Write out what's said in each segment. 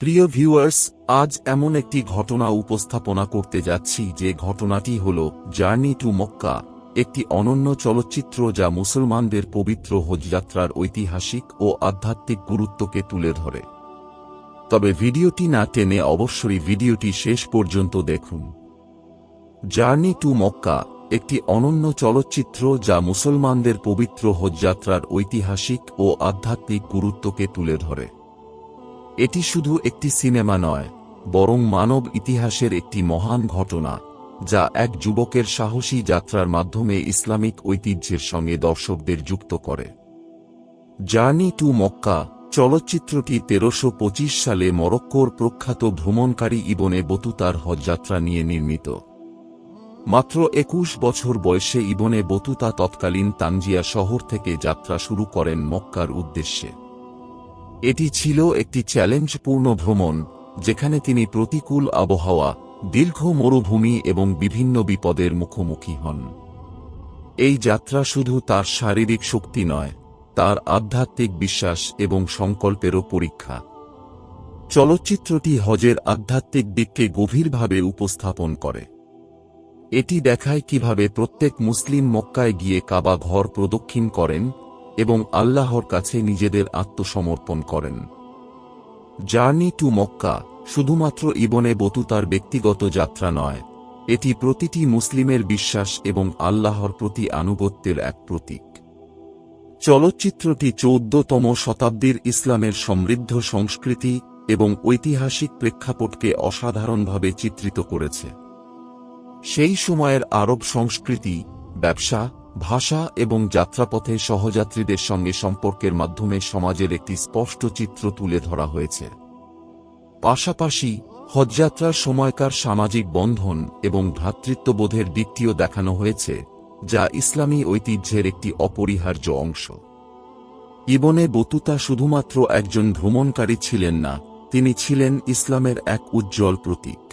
প্রিয় ভিউয়ার্স, আজ এমন একটি ঘটনা উপস্থাপনা করতে যাচ্ছি যে ঘটনাটি হল জার্নি টু মক্কা, একটি অনন্য চলচ্চিত্র যা মুসলমানদের পবিত্র হজযাত্রার ঐতিহাসিক ও আধ্যাত্মিক গুরুত্বকে তুলে ধরে। তবে ভিডিওটি না টেনে অবশ্যই ভিডিওটি শেষ পর্যন্ত দেখুন। জার্নি টু মক্কা, একটি অনন্য চলচ্চিত্র যা মুসলমানদের পবিত্র হজযাত্রার ঐতিহাসিক ও আধ্যাত্মিক গুরুত্বকে তুলে ধরে। এটি শুধু একটি সিনেমা নয়, বরং মানব ইতিহাসের একটি মহান ঘটনা, যা এক যুবকের সাহসী যাত্রার মাধ্যমে ইসলামিক ঐতিহ্যের সঙ্গে দর্শকদের যুক্ত করে। জার্নি টু মক্কা, চলচ্চিত্রটি তেরোশো সালে মরক্কোর প্রখ্যাত ভ্রমণকারী ইবনে বতুতার হজযাত্রা নিয়ে নির্মিত। মাত্র একুশ বছর বয়সে ইবনে বতুতা তৎকালীন তানজিয়া শহর থেকে যাত্রা শুরু করেন মক্কার উদ্দেশ্যে। এটি ছিল একটি চ্যালেঞ্জপূর্ণ ভ্রমণ, যেখানে তিনি প্রতিকূল আবহাওয়া, দীর্ঘ মরুভূমি এবং বিভিন্ন বিপদের মুখোমুখি হন। এই যাত্রা শুধু তার শারীরিক শক্তি নয়, তার আধ্যাত্মিক বিশ্বাস এবং সংকল্পেরও পরীক্ষা। চলচ্চিত্রটি হজের আধ্যাত্মিক দিককে গভীরভাবে উপস্থাপন করে। এটি দেখায় কীভাবে প্রত্যেক মুসলিম মক্কায় গিয়ে কাবা ঘর প্রদক্ষিণ করেন এবং আল্লাহর কাছে নিজেদের আত্মসমর্পণ করেন। জার্নি টু মক্কা শুধুমাত্র ইবনে বতুতার ব্যক্তিগত যাত্রা নয়, এটি প্রতিটি মুসলিমের বিশ্বাস এবং আল্লাহর প্রতি আনুগত্যের এক প্রতীক। চলচ্চিত্রটি চৌদ্দতম শতাব্দীর ইসলামের সমৃদ্ধ সংস্কৃতি এবং ঐতিহাসিক প্রেক্ষাপটকে অসাধারণভাবে চিত্রিত করেছে। সেই সময়ের আরব সংস্কৃতি, ব্যবসা ভাষা এবং যাত্রাপথে সহযাত্রীদের সঙ্গে সম্পর্কের মাধ্যমে সমাজের একটি স্পষ্ট চিত্র তুলে ধরা হয়েছে। পাশাপাশি হজযাত্রার সময়কার সামাজিক বন্ধন এবং ভ্রাতৃত্ববোধের দিকটিও দেখানো হয়েছে, যা ইসলামী ঐতিহ্যের একটি অপরিহার্য অংশ। ইবনে বতুতা শুধুমাত্র একজন ভ্রমণকারী ছিলেন না, তিনি ছিলেন ইসলামের এক উজ্জ্বল প্রতীক।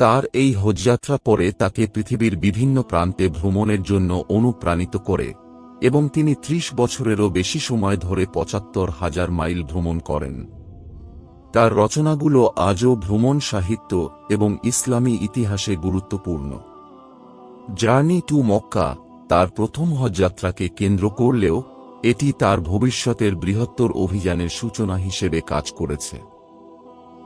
তার এই হজযাত্রা পরে তাকে পৃথিবীর বিভিন্ন প্রান্তে ভ্রমণের জন্য অনুপ্রাণিত করে এবং তিনি ত্রিশ বছরেরও বেশি সময় ধরে পঁচাত্তর হাজার মাইল ভ্রমণ করেন। তার রচনাগুলো আজও ভ্রমণ সাহিত্য এবং ইসলামী ইতিহাসে গুরুত্বপূর্ণ। জার্নি টু মক্কা, তার প্রথম হজযাত্রাকে কেন্দ্র করলেও এটি তার ভবিষ্যতের বৃহত্তর অভিযানের সূচনা হিসেবে কাজ করেছে।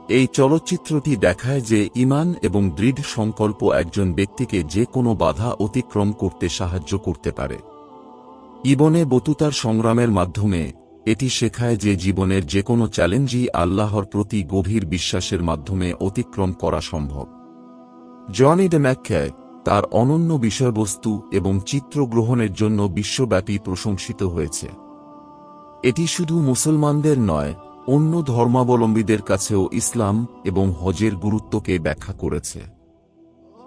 এই চলচ্চিত্রটি দেখায় যে ইমান এবং দৃঢ় সংকল্প একজন ব্যক্তিকে যে কোনো বাধা অতিক্রম করতে সাহায্য করতে পারে। ইবনে বতুতার সংগ্রামের মাধ্যমে, এটি শেখায় যে জীবনের যে কোনো চ্যালেঞ্জই আল্লাহর প্রতি গভীর বিশ্বাসের মাধ্যমে অতিক্রম করা সম্ভব। জনি ডে ম্যাকক্যায় তার অনন্য বিষয়বস্তু এবং চিত্রগ্রহণের জন্য বিশ্বব্যাপী প্রশংসিত হয়েছে। এটি শুধু মুসলমানদের নয় অন্য ধর্মাবলম্বীদের কাছেও ইসলাম এবং হজের গুরুত্বকে ব্যাখ্যা করেছে।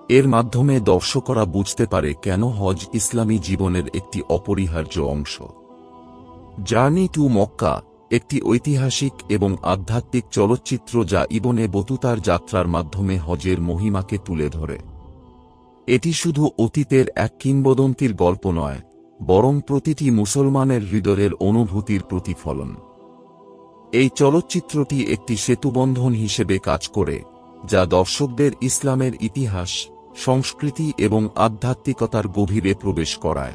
এর মাধ্যমে দর্শকরা বুঝতে পারে কেন হজ ইসলামী জীবনের একটি অপরিহার্য অংশ। জার্নি টু মক্কা, একটি ঐতিহাসিক এবং আধ্যাত্মিক চলচ্চিত্র যা ইবনে বতুতার যাত্রার মাধ্যমে হজের মহিমাকে তুলে ধরে। এটি শুধু অতীতের এক কিংবদন্তির গল্প নয়, বরং প্রতিটি মুসলমানের হৃদয়ের অনুভূতির প্রতিফলন। এই চলচ্চিত্রটি একটি সেতুবন্ধন হিসেবে কাজ করে, যা দর্শকদের ইসলামের ইতিহাস, সংস্কৃতি এবং আধ্যাত্মিকতার গভীরে প্রবেশ করায়।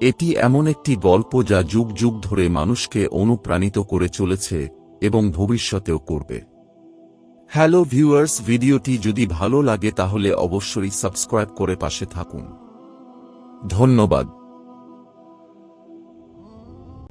এটি এমন একটি গল্প যা যুগ যুগ ধরে মানুষকে অনুপ্রাণিত করে চলেছে এবং ভবিষ্যতেও করবে। হ্যালো ভিউয়ার্স, ভিডিওটি যদি ভালো লাগে তাহলে অবশ্যই সাবস্ক্রাইব করে পাশে থাকুন। ধন্যবাদ।